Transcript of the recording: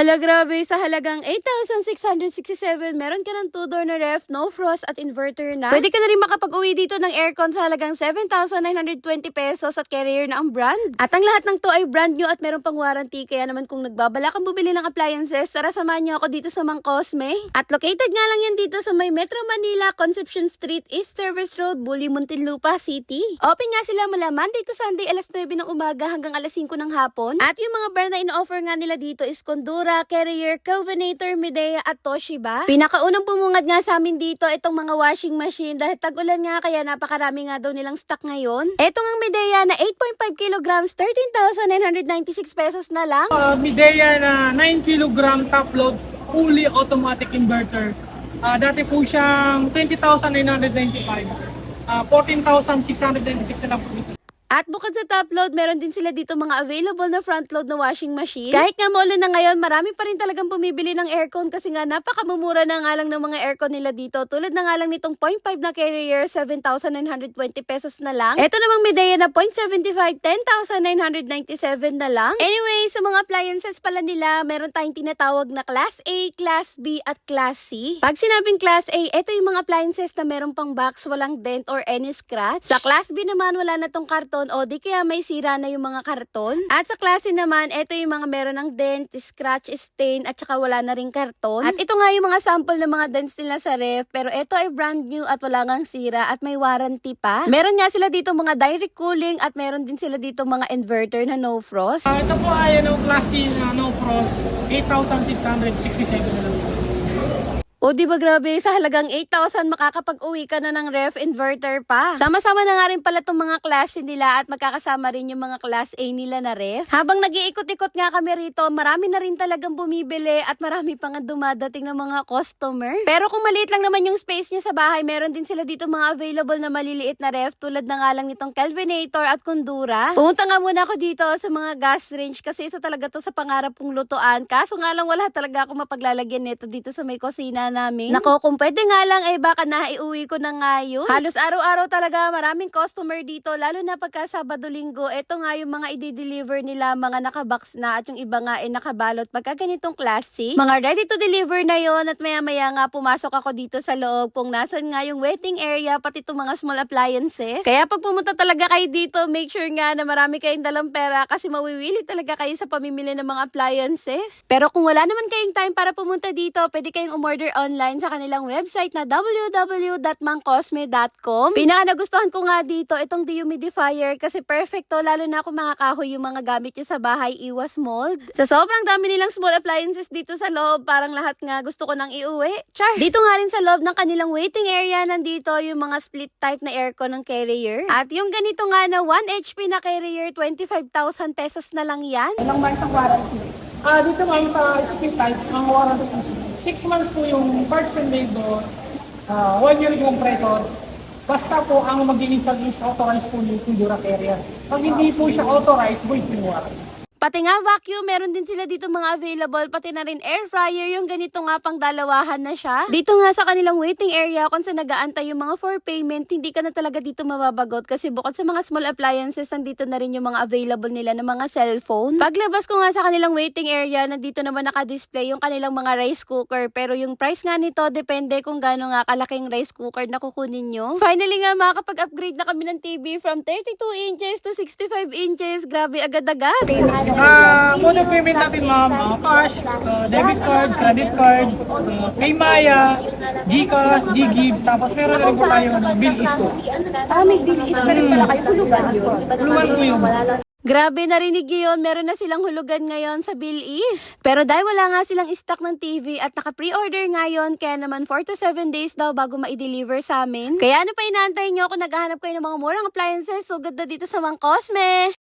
Hala, grabe. Sa halagang 8,667, meron ka ng 2-door na ref, no frost at inverter na. Pwede ka na rin makapag-uwi dito ng aircon sa halagang 7,920 pesos at carrier na ang brand. At ang lahat ng to ay brand new at meron pang warranty. Kaya naman kung nagbabala kang bumili ng appliances, tara samahan niyo ako dito sa Mang Cosme. At located nga lang yan dito sa may Metro Manila, Concepcion Street, East Service Road, Bully, Muntinlupa City. Open nga sila mula Monday to Sunday alas 9 ng umaga hanggang alas 5 ng hapon. At yung mga brand na ino-offer nga nila dito is Condura, Carrier, Kelvinator, Medea at Toshiba. Pinakaunang bumungad nga sa amin dito itong mga washing machine dahil tag-ulan nga kaya napakarami nga daw nilang stock ngayon. Etong ang Medea na 8.5 kilograms, 13,996 pesos na lang. Uh, Midea na 9 kg top load, fully automatic inverter. Ah, dati po siyang 20,995. Ah, 14,696 na lang po dito. At bukod sa top load, meron din sila dito mga available na front load na washing machine. Kahit nga maulan na ngayon, marami pa rin talagang bumibili ng aircon kasi nga napakamumura na nga lang ng mga aircon nila dito. Tulad na nga lang nitong 0.5 na carrier, 7,920 pesos na lang. Ito namang Medea na 0.75, 10,997 na lang. Anyway, sa mga appliances pala nila, meron tayong tinatawag na Class A, Class B, at Class C. Pag sinabing Class A, ito yung mga appliances na meron pang box, walang dent or any scratch. Sa Class B naman, wala na tong karton o di kaya may sira na yung mga karton. At sa klase naman, ito yung mga meron ng dent, scratch, stain, at saka wala na rin karton. At ito nga yung mga sample ng mga dents nila sa ref, pero ito ay brand new at wala ngang sira at may warranty pa. Meron nga sila dito mga direct cooling at meron din sila dito mga inverter na no frost. Ah, ito po ay ano, klase na no frost, 8,667 na lang. O di ba grabe, sa halagang 8,000 makakapag-uwi ka na ng ref inverter pa. Sama-sama na nga rin pala itong mga klase nila at magkakasama rin yung mga class A nila na ref. Habang nag-iikot-ikot nga kami rito, marami na rin talagang bumibili at marami pa nga dumadating ng mga customer. Pero kung maliit lang naman yung space niya sa bahay, meron din sila dito mga available na maliliit na ref tulad na nga lang nitong Kelvinator at Kundura. Pumunta nga muna ako dito sa mga gas range kasi isa talaga to sa pangarap kong lutuan. Kaso nga lang wala talaga ako mapaglalagyan nito dito sa may kusina namin. Nako, kung pwede nga lang ay baka naiuwi ko na nga yun. Halos araw-araw talaga maraming customer dito lalo na pagka Sabado Linggo. Ito nga yung mga i-deliver nila mga nakabox na at yung iba nga ay nakabalot pagka ganitong klase. Mga ready to deliver na yon at maya maya nga pumasok ako dito sa loob kung nasan nga yung waiting area pati itong mga small appliances. Kaya pag pumunta talaga kayo dito, make sure nga na marami kayong dalang pera kasi mawiwili talaga kayo sa pamimili ng mga appliances. Pero kung wala naman kayong time para pumunta dito, pwede kayong umorder online sa kanilang website na www.mangcosme.com. Pinaka nagustuhan ko nga dito itong dehumidifier kasi perfecto lalo na kung mga kahoy yung mga gamit nyo sa bahay, iwas mold. Sa sobrang dami nilang small appliances dito sa loob, parang lahat nga gusto ko nang iuwi. Char! Dito nga rin sa loob ng kanilang waiting area, nandito yung mga split type na aircon ng carrier. At yung ganito nga na 1 HP na carrier, 25,000 pesos na lang yan. Ilang months ang warranty? Ah, dito ma'am sa split type, ang warranty is 6 months po yung parts and labor, ah, 1 year yung compressor. Basta po ang mag-i-install is authorized po yung Kundura carrier. Pag hindi po siya authorized, void po yung. Pati nga vacuum, meron din sila dito mga available, pati na rin air fryer, yung ganito nga pang dalawahan na siya. Dito nga sa kanilang waiting area, kung sa nagaantay yung mga for payment, hindi ka na talaga dito mababagot kasi bukod sa mga small appliances, nandito na rin yung mga available nila ng mga cellphone. Paglabas ko nga sa kanilang waiting area, nandito naman naka-display yung kanilang mga rice cooker, pero yung price nga nito, depende kung gaano nga kalaking rice cooker na kukunin nyo. Finally nga, makakapag-upgrade na kami ng TV from 32 inches to 65 inches. Grabe, agad-agad. Ah, mode of payment natin ma'am, ah, cash, ah, debit card, credit card, uh, Paymaya, GCash, GGives, tapos meron na rin po tayo na bill is po. Ah, may bilis na rin pala kayo. Hulugan yun. Luwan po yun. Grabe, narinig yun. Meron na silang hulugan ngayon sa Bill East. Pero dahil wala nga silang stock ng TV at naka-pre-order ngayon, kaya naman 4 to 7 days daw bago ma-deliver sa amin. Kaya ano pa inaantay nyo kung naghahanap kayo ng mga murang appliances, sugad na dito sa Mang Cosme.